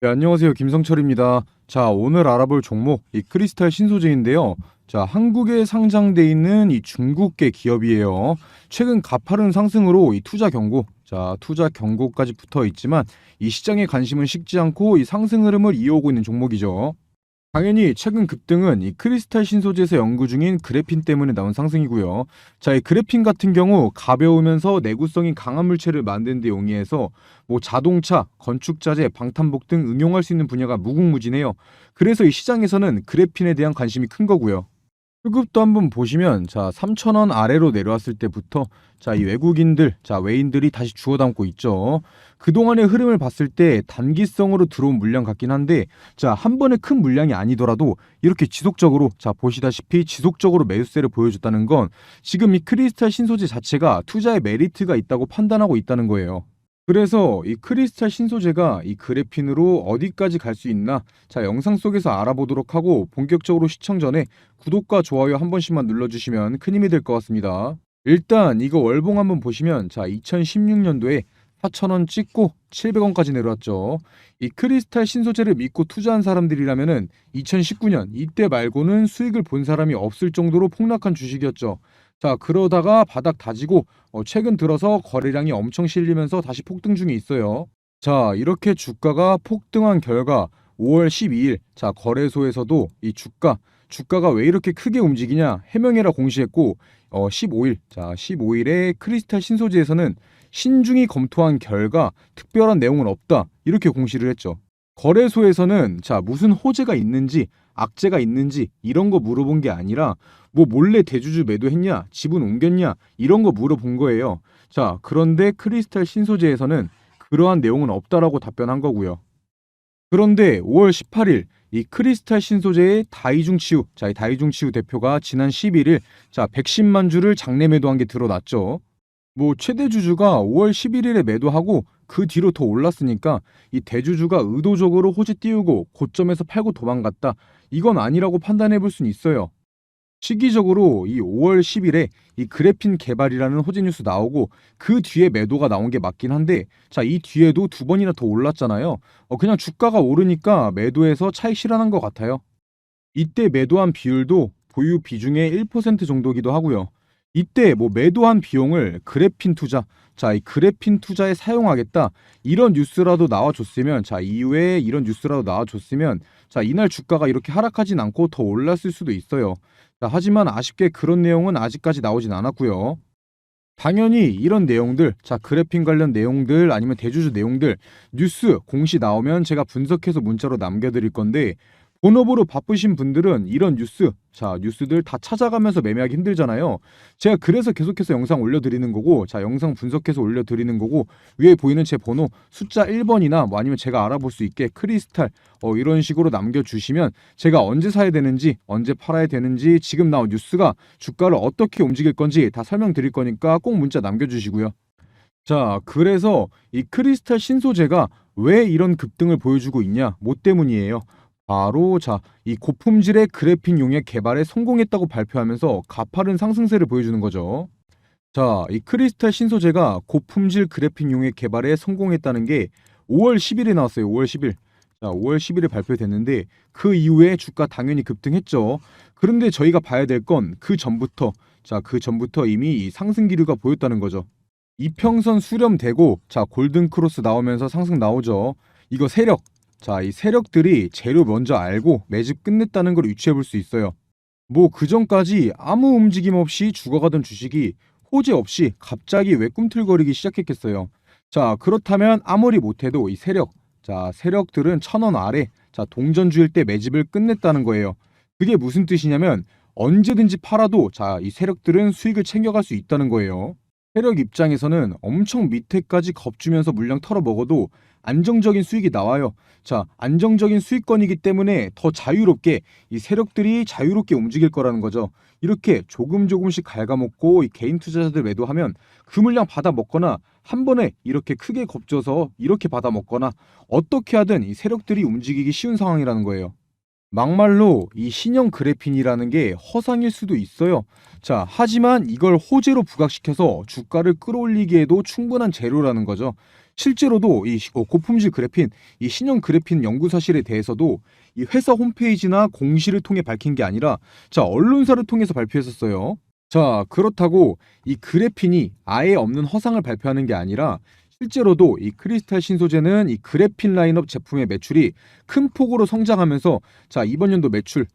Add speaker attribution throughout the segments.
Speaker 1: 네, 안녕하세요. 김성철입니다. 자, 오늘 알아볼 종목, 이 크리스탈 신소재인데요. 자, 한국에 상장돼 있는 이 중국계 기업이에요. 최근 가파른 상승으로 이 투자 경고, 자, 투자 경고까지 붙어 있지만 이 시장의 관심은 식지 않고 이 상승 흐름을 이어오고 있는 종목이죠. 당연히 최근 급등은 이 크리스탈 신소재에서 연구 중인 그래핀 때문에 나온 상승이고요. 자, 이 그래핀 같은 경우 가벼우면서 내구성이 강한 물체를 만드는 데 용이해서 뭐 자동차, 건축자재, 방탄복 등 응용할 수 있는 분야가 무궁무진해요. 그래서 이 시장에서는 그래핀에 대한 관심이 큰 거고요. 수급도 한번 보시면 자 3,000원 아래로 내려왔을 때부터 자 이 외국인들 자 외인들이 다시 주워 담고 있죠. 그동안의 흐름을 봤을 때 단기성으로 들어온 물량 같긴 한데 자 한 번에 큰 물량이 아니더라도 이렇게 지속적으로 자 보시다시피 지속적으로 매수세를 보여줬다는 건 지금 이 크리스탈 신소재 자체가 투자의 메리트가 있다고 판단하고 있다는 거예요. 그래서 이 크리스탈 신소재가 이 그래핀으로 어디까지 갈 수 있나 자 영상 속에서 알아보도록 하고 본격적으로 시청 전에 구독과 좋아요 한 번씩만 눌러주시면 큰 힘이 될 것 같습니다. 일단 이거 월봉 한번 보시면 자 2016년도에 4,000원 찍고 700원까지 내려왔죠. 이 크리스탈 신소재를 믿고 투자한 사람들이라면은 2019년 이때 말고는 수익을 본 사람이 없을 정도로 폭락한 주식이었죠. 자 그러다가 바닥 다지고 어, 최근 들어서 거래량이 엄청 실리면서 다시 폭등 중에 있어요. 자 이렇게 주가가 폭등한 결과 5월 12일 자 거래소에서도 이 주가 주가가 왜 이렇게 크게 움직이냐 해명해라 공시했고 어 15일 자 15일에 크리스탈 신소재에서는 신중히 검토한 결과 특별한 내용은 없다 이렇게 공시를 했죠. 거래소에서는 자 무슨 호재가 있는지 악재가 있는지 이런 거 물어본 게 아니라 뭐 몰래 대주주 매도했냐 지분 옮겼냐 이런 거 물어본 거예요. 자 그런데 크리스탈 신소재에서는 그러한 내용은 없다라고 답변한 거고요. 그런데 5월 18일 이 크리스탈 신소재의 다이중 치유, 자, 이 다이중 치유 대표가 지난 11일 자, 110만 주를 장내 매도한 게 드러났죠. 뭐 최대 주주가 5월 11일에 매도하고 그 뒤로 더 올랐으니까 이 대주주가 의도적으로 호재 띄우고 고점에서 팔고 도망갔다. 이건 아니라고 판단해 볼 수는 있어요. 시기적으로 이 5월 10일에 이 그래핀 개발이라는 호재 뉴스 나오고 그 뒤에 매도가 나온 게 맞긴 한데 자 이 뒤에도 두 번이나 더 올랐잖아요. 어 그냥 주가가 오르니까 매도해서 차익 실현한 것 같아요. 이때 매도한 비율도 보유 비중의 1% 정도기도 하고요. 이때 뭐 매도한 비용을 그래핀 투자, 자, 이 그래핀 투자에 사용하겠다. 이런 뉴스라도 나와줬으면, 자, 이후에 이런 뉴스라도 나와줬으면, 자, 이날 주가가 이렇게 하락하진 않고 더 올랐을 수도 있어요. 자, 하지만 아쉽게 그런 내용은 아직까지 나오진 않았고요. 당연히 이런 내용들, 자, 그래핀 관련 내용들 아니면 대주주 내용들, 뉴스 공시 나오면 제가 분석해서 문자로 남겨드릴 건데, 본업으로 바쁘신 분들은 이런 뉴스, 자, 뉴스들 다 찾아가면서 매매하기 힘들잖아요. 제가 그래서 계속해서 영상 올려드리는 거고, 자, 영상 분석해서 올려드리는 거고, 위에 보이는 제 번호 숫자 1번이나 뭐 아니면 제가 알아볼 수 있게 크리스탈, 어, 이런 식으로 남겨주시면 제가 언제 사야 되는지, 언제 팔아야 되는지, 지금 나온 뉴스가 주가를 어떻게 움직일 건지 다 설명드릴 거니까 꼭 문자 남겨주시고요. 자, 그래서 이 크리스탈 신소재가 왜 이런 급등을 보여주고 있냐? 뭐 때문이에요? 바로 자, 이 고품질의 그래핀 용액 개발에 성공했다고 발표하면서 가파른 상승세를 보여주는 거죠. 자, 이 크리스탈 신소재가 고품질 그래핀 용액 개발에 성공했다는 게 5월 10일에 나왔어요. 5월 10일. 자, 5월 10일에 발표됐는데 그 이후에 주가 당연히 급등했죠. 그런데 저희가 봐야 될 건 그 전부터 자, 그 전부터 이미 이 상승 기류가 보였다는 거죠. 이평선 수렴되고 자, 골든 크로스 나오면서 상승 나오죠. 이거 세력 자, 이 세력들이 재료 먼저 알고 매집 끝냈다는 걸 유추해 볼 수 있어요. 뭐 그전까지 아무 움직임 없이 죽어가던 주식이 호재 없이 갑자기 왜 꿈틀거리기 시작했겠어요. 자, 그렇다면 아무리 못해도 이 세력, 자, 세력들은 천 원 아래, 자, 동전주일 때 매집을 끝냈다는 거예요. 그게 무슨 뜻이냐면 언제든지 팔아도 자, 이 세력들은 수익을 챙겨갈 수 있다는 거예요. 세력 입장에서는 엄청 밑에까지 겁주면서 물량 털어 먹어도 안정적인 수익이 나와요. 자, 안정적인 수익권이기 때문에 더 자유롭게 이 세력들이 자유롭게 움직일 거라는 거죠. 이렇게 조금 조금씩 갉아먹고 이 개인 투자자들 매도하면 그 물량 받아 먹거나 한 번에 이렇게 크게 겁줘서 이렇게 받아 먹거나 어떻게 하든 이 세력들이 움직이기 쉬운 상황이라는 거예요. 막말로 이 신형 그래핀이라는 게 허상일 수도 있어요. 자, 하지만 이걸 호재로 부각시켜서 주가를 끌어올리기에도 충분한 재료라는 거죠. 실제로도 이 시- 어, 고품질 그래핀, 이 신형 그래핀 연구 사실에 대해서도 이 회사 홈페이지나 공시를 통해 밝힌 게 아니라 자, 언론사를 통해서 발표했었어요. 자, 그렇다고 이 그래핀이 아예 없는 허상을 발표하는 게 아니라 실제로도 이 크리스탈 신소재는 이 그래핀 라인업 제품의 매출이 큰 폭으로 성장하면서 자, 이번 연도 매출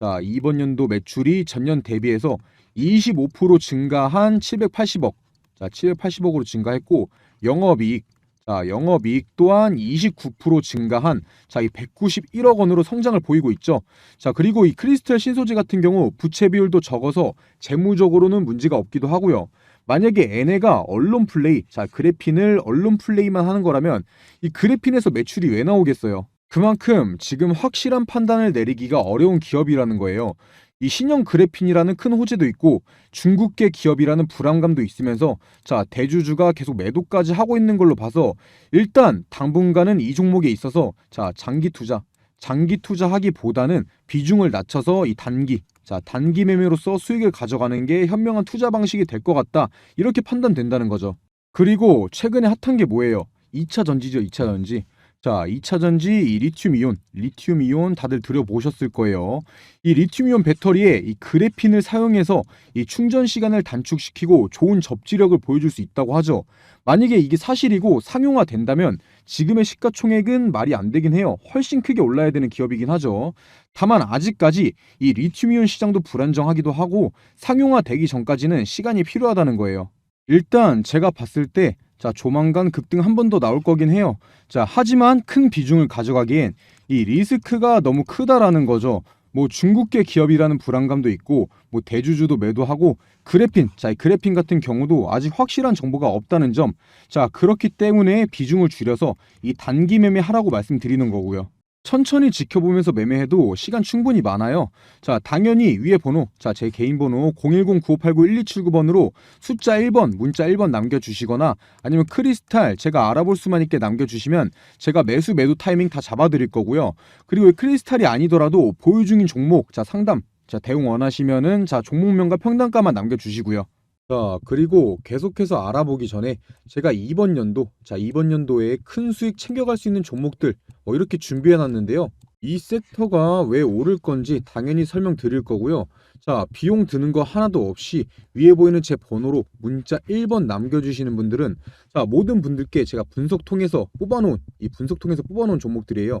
Speaker 1: 자, 이번 연도 매출이 전년 대비해서 25% 증가한 780억. 자, 780억으로 증가했고 영업이익 자, 영업이익 또한 29% 증가한 자, 이 191억 원으로 성장을 보이고 있죠. 자, 그리고 이 크리스탈 신소재 같은 경우 부채 비율도 적어서 재무적으로는 문제가 없기도 하고요. 만약에 얘네가 언론 플레이, 자, 그래핀을 언론 플레이만 하는 거라면 이 그래핀에서 매출이 왜 나오겠어요? 그만큼 지금 확실한 판단을 내리기가 어려운 기업이라는 거예요. 이 신형 그래핀이라는 큰 호재도 있고 중국계 기업이라는 불안감도 있으면서 자 대주주가 계속 매도까지 하고 있는 걸로 봐서 일단 당분간은 이 종목에 있어서 자 장기 투자 장기 투자하기보다는 비중을 낮춰서 이 단기 자 단기 매매로서 수익을 가져가는 게 현명한 투자 방식이 될 것 같다 이렇게 판단된다는 거죠. 그리고 최근에 핫한 게 뭐예요? 2차 전지죠, 2차 전지. 자, 2차 전지 이 리튬 이온, 리튬 이온 다들 들여보셨을 거예요. 이 리튬 이온 배터리에 이 그래핀을 사용해서 이 충전 시간을 단축시키고 좋은 접지력을 보여줄 수 있다고 하죠. 만약에 이게 사실이고 상용화 된다면 지금의 시가총액은 말이 안 되긴 해요. 훨씬 크게 올라야 되는 기업이긴 하죠. 다만 아직까지 이 리튬 이온 시장도 불안정하기도 하고 상용화 되기 전까지는 시간이 필요하다는 거예요. 일단 제가 봤을 때 자, 조만간 급등 한 번 더 나올 거긴 해요. 자, 하지만 큰 비중을 가져가기엔 이 리스크가 너무 크다라는 거죠. 뭐 중국계 기업이라는 불안감도 있고 뭐 대주주도 매도하고 그래핀, 자, 이 그래핀 같은 경우도 아직 확실한 정보가 없다는 점. 자, 그렇기 때문에 비중을 줄여서 이 단기 매매 하라고 말씀드리는 거고요. 천천히 지켜보면서 매매해도 시간 충분히 많아요. 자, 당연히 위에 번호, 자, 제 개인 번호 010-9589-1279번으로 숫자 1번, 문자 1번 남겨주시거나 아니면 크리스탈 제가 알아볼 수만 있게 남겨주시면 제가 매수 매도 타이밍 다 잡아드릴 거고요. 그리고 이 크리스탈이 아니더라도 보유 중인 종목, 자, 상담, 자, 대응 원하시면은 자, 종목명과 평단가만 남겨주시고요. 자, 그리고 계속해서 알아보기 전에 제가 이번 연도, 자, 이번 연도에 큰 수익 챙겨갈 수 있는 종목들 어, 이렇게 준비해 놨는데요. 이 섹터가 왜 오를 건지 당연히 설명드릴 거고요. 자, 비용 드는 거 하나도 없이 위에 보이는 제 번호로 문자 1번 남겨주시는 분들은 자, 모든 분들께 제가 분석 통해서 뽑아놓은 이 분석 통해서 뽑아놓은 종목들이에요.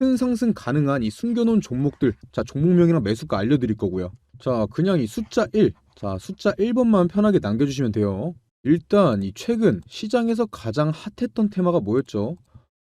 Speaker 1: 큰 상승 가능한 이 숨겨놓은 종목들, 자, 종목명이랑 매수가 알려드릴 거고요. 자, 그냥 이 숫자 1, 자, 숫자 1번만 편하게 남겨주시면 돼요. 일단 이 최근 시장에서 가장 핫했던 테마가 뭐였죠?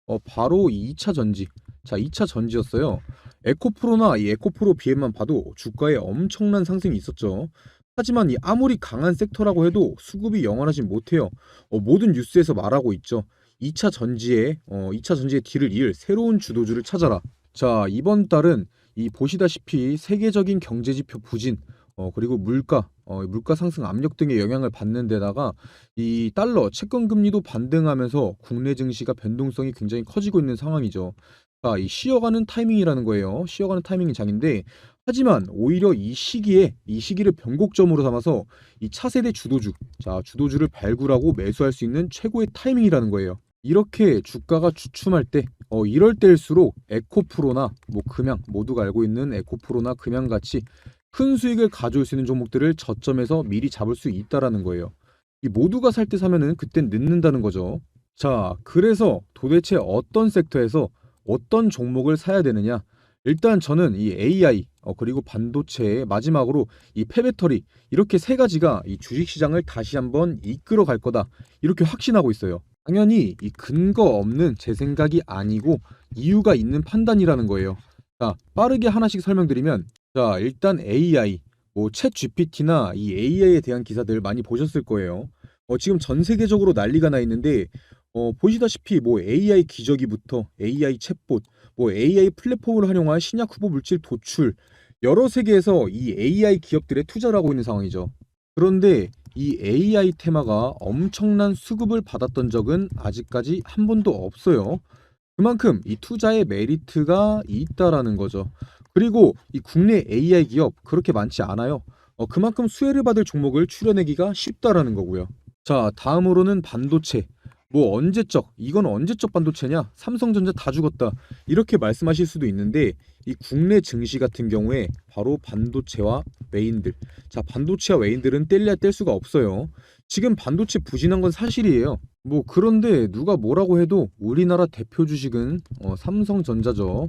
Speaker 1: 어, 바로 이 2차 전지. 자, 2차 전지였어요. 에코프로나 이 에코프로 비행만 봐도 주가에 엄청난 상승이 있었죠. 하지만 이 아무리 강한 섹터라고 해도 수급이 영원하진 못해요. 어, 모든 뉴스에서 말하고 있죠. 2차 전지에 어, 2차 전지의 뒤를 이을 새로운 주도주를 찾아라. 자, 이번 달은 이 보시다시피 세계적인 경제 지표 부진 어, 그리고 물가, 어, 물가 상승 압력 등의 영향을 받는 데다가 이 달러 채권 금리도 반등하면서 국내 증시가 변동성이 굉장히 커지고 있는 상황이죠. 자, 이 쉬어가는 타이밍이라는 거예요. 쉬어가는 타이밍이 장인데 하지만 오히려 이 시기에 이 시기를 변곡점으로 삼아서 이 차세대 주도주, 자, 주도주를 발굴하고 매수할 수 있는 최고의 타이밍이라는 거예요. 이렇게 주가가 주춤할 때, 어, 이럴 때일수록 에코프로나 뭐 금양 모두가 알고 있는 에코프로나 금양 같이 큰 수익을 가져올 수 있는 종목들을 저점에서 미리 잡을 수 있다라는 거예요. 이 모두가 살 때 사면은 그땐 늦는다는 거죠. 자, 그래서 도대체 어떤 섹터에서 어떤 종목을 사야 되느냐? 일단 저는 이 AI 어, 그리고 반도체 마지막으로 이 폐배터리 이렇게 세 가지가 이 주식 시장을 다시 한번 이끌어 갈 거다 이렇게 확신하고 있어요. 당연히 이 근거 없는 제 생각이 아니고 이유가 있는 판단이라는 거예요. 자, 빠르게 하나씩 설명드리면 자, 일단 AI 뭐챗 GPT나 이 AI에 대한 기사들 많이 보셨을 거예요. 어, 지금 전 세계적으로 난리가 나 있는데 어, 보시다시피 뭐 AI 기저귀부터 AI 챗봇, 뭐 AI 플랫폼을 활용한 신약 후보 물질 도출 여러 세계에서 이 AI 기업들에 투자를 하고 있는 상황이죠. 그런데 이 AI 테마가 엄청난 수급을 받았던 적은 아직까지 한 번도 없어요. 그만큼 이 투자의 메리트가 있다라는 거죠. 그리고 이 국내 AI 기업 그렇게 많지 않아요. 어, 그만큼 수혜를 받을 종목을 추려내기가 쉽다라는 거고요. 자, 다음으로는 반도체. 뭐 언제적? 이건 언제적 반도체냐? 삼성전자 다 죽었다. 이렇게 말씀하실 수도 있는데 이 국내 증시 같은 경우에 바로 반도체와 외인들. 자, 반도체와 외인들은 뗄래야 뗄 수가 없어요. 지금 반도체 부진한 건 사실이에요. 뭐 그런데 누가 뭐라고 해도 우리나라 대표 주식은 어, 삼성전자죠.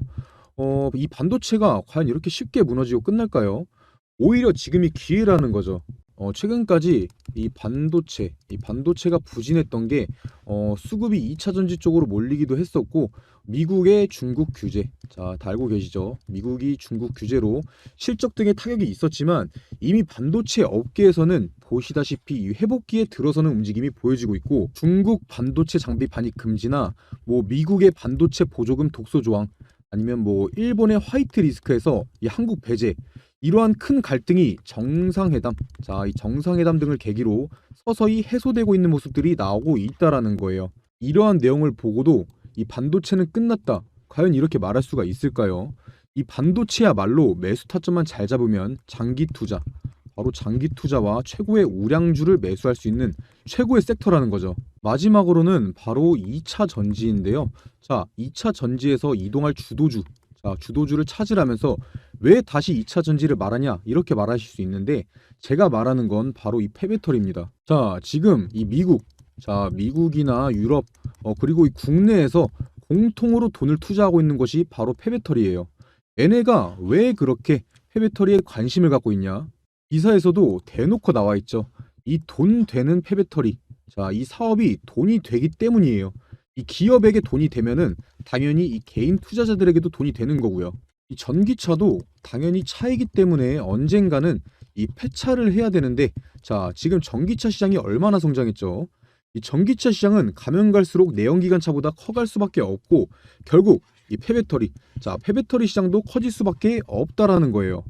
Speaker 1: 어, 이 반도체가 과연 이렇게 쉽게 무너지고 끝날까요? 오히려 지금이 기회라는 거죠. 어, 최근까지 이 반도체, 이 반도체가 부진했던 게 어, 수급이 2차 전지 쪽으로 몰리기도 했었고 미국의 중국 규제, 자, 다 알고 계시죠? 미국이 중국 규제로 실적 등의 타격이 있었지만 이미 반도체 업계에서는 보시다시피 이 회복기에 들어서는 움직임이 보여지고 있고 중국 반도체 장비 반입 금지나 뭐 미국의 반도체 보조금 독소 조항 아니면 뭐 일본의 화이트 리스크에서 이 한국 배제 이러한 큰 갈등이 정상회담, 자, 이 정상회담 등을 계기로 서서히 해소되고 있는 모습들이 나오고 있다라는 거예요. 이러한 내용을 보고도 이 반도체는 끝났다. 과연 이렇게 말할 수가 있을까요? 이 반도체야말로 매수 타점만 잘 잡으면 장기 투자, 바로 장기 투자와 최고의 우량주를 매수할 수 있는 최고의 섹터라는 거죠. 마지막으로는 바로 2차 전지인데요. 자, 2차 전지에서 이동할 주도주, 자, 주도주를 찾으라면서 왜 다시 2차 전지를 말하냐 이렇게 말하실 수 있는데 제가 말하는 건 바로 이 폐배터리입니다. 자 지금 이 미국 자 미국이나 유럽 어, 그리고 이 국내에서 공통으로 돈을 투자하고 있는 것이 바로 폐배터리예요. 얘네가 왜 그렇게 폐배터리에 관심을 갖고 있냐? 기사에서도 대놓고 나와 있죠. 이 돈 되는 폐배터리. 자, 이 사업이 돈이 되기 때문이에요. 이 기업에게 돈이 되면은 당연히 이 개인 투자자들에게도 돈이 되는 거고요. 이 전기차도 당연히 차이기 때문에 언젠가는 이 폐차를 해야 되는데 자 지금 전기차 시장이 얼마나 성장했죠 이 전기차 시장은 가면 갈수록 내연기관차보다 커갈 수밖에 없고 결국 이 폐배터리 자 폐배터리 시장도 커질 수밖에 없다라는 거예요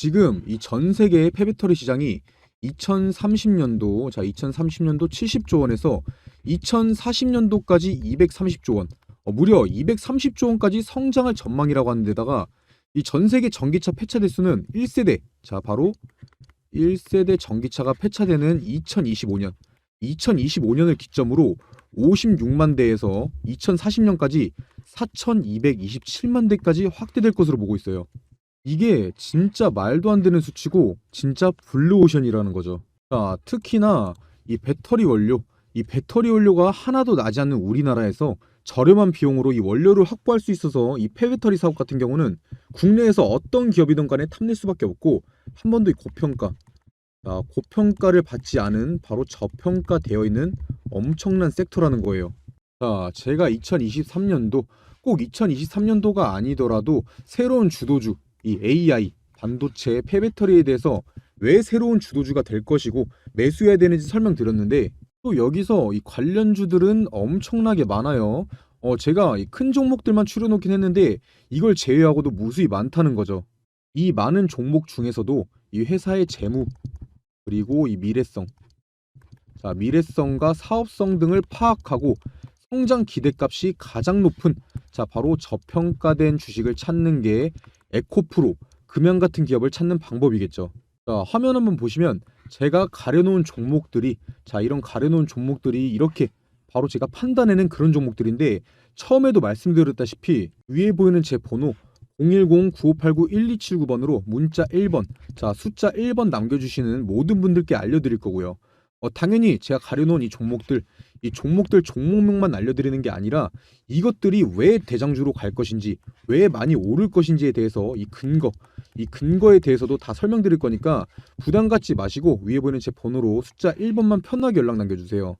Speaker 1: 지금 이 전 세계의 폐배터리 시장이 2030년도 자 2030년도 70조 원에서 2040년도까지 230조 원 어, 무려 230조 원까지 성장할 전망이라고 하는 데다가 이 전 세계 전기차 폐차 대수는 1세대 자 바로 1세대 전기차가 폐차되는 2025년 2025년을 기점으로 56만 대에서 2040년까지 4,227만 대까지 확대될 것으로 보고 있어요. 이게 진짜 말도 안 되는 수치고 진짜 블루오션이라는 거죠. 자, 특히나 이 배터리 원료, 이 배터리 원료가 하나도 나지 않는 우리나라에서 저렴한 비용으로 이 원료를 확보할 수 있어서 이 폐배터리 사업 같은 경우는 국내에서 어떤 기업이든 간에 탐낼 수밖에 없고 한 번도 이 고평가, 아, 고평가를 받지 않은 바로 저평가되어 있는 엄청난 섹터라는 거예요. 자, 제가 2023년도 꼭 2023년도가 아니더라도 새로운 주도주, 이 AI, 반도체, 폐배터리에 대해서 왜 새로운 주도주가 될 것이고 매수해야 되는지 설명드렸는데 또 여기서 이 관련주들은 엄청나게 많아요. 어, 제가 이큰 종목들만 추려놓긴 했는데 이걸 제외하고도 무수히 많다는 거죠. 이 많은 종목 중에서도 이 회사의 재무 그리고 이 미래성, 자 미래성과 사업성 등을 파악하고 성장 기대값이 가장 높은 자 바로 저평가된 주식을 찾는 게 에코프로 금연 같은 기업을 찾는 방법이겠죠. 자 화면 한번 보시면 제가 가려놓은 종목들이 자 이런 가려놓은 종목들이 이렇게 바로 제가 판단해낸 그런 종목들인데 처음에도 말씀드렸다시피 위에 보이는 제 번호 010-9589-1279번으로 문자 1번 자 숫자 1번 남겨주시는 모든 분들께 알려드릴 거고요. 어, 당연히 제가 가려놓은 이 종목들 이 종목들 종목명만 알려드리는 게 아니라 이것들이 왜 대장주로 갈 것인지 왜 많이 오를 것인지에 대해서 이 근거 이 근거에 대해서도 다 설명드릴 거니까 부담 갖지 마시고 위에 보이는 제 번호로 숫자 1번만 편하게 연락 남겨주세요.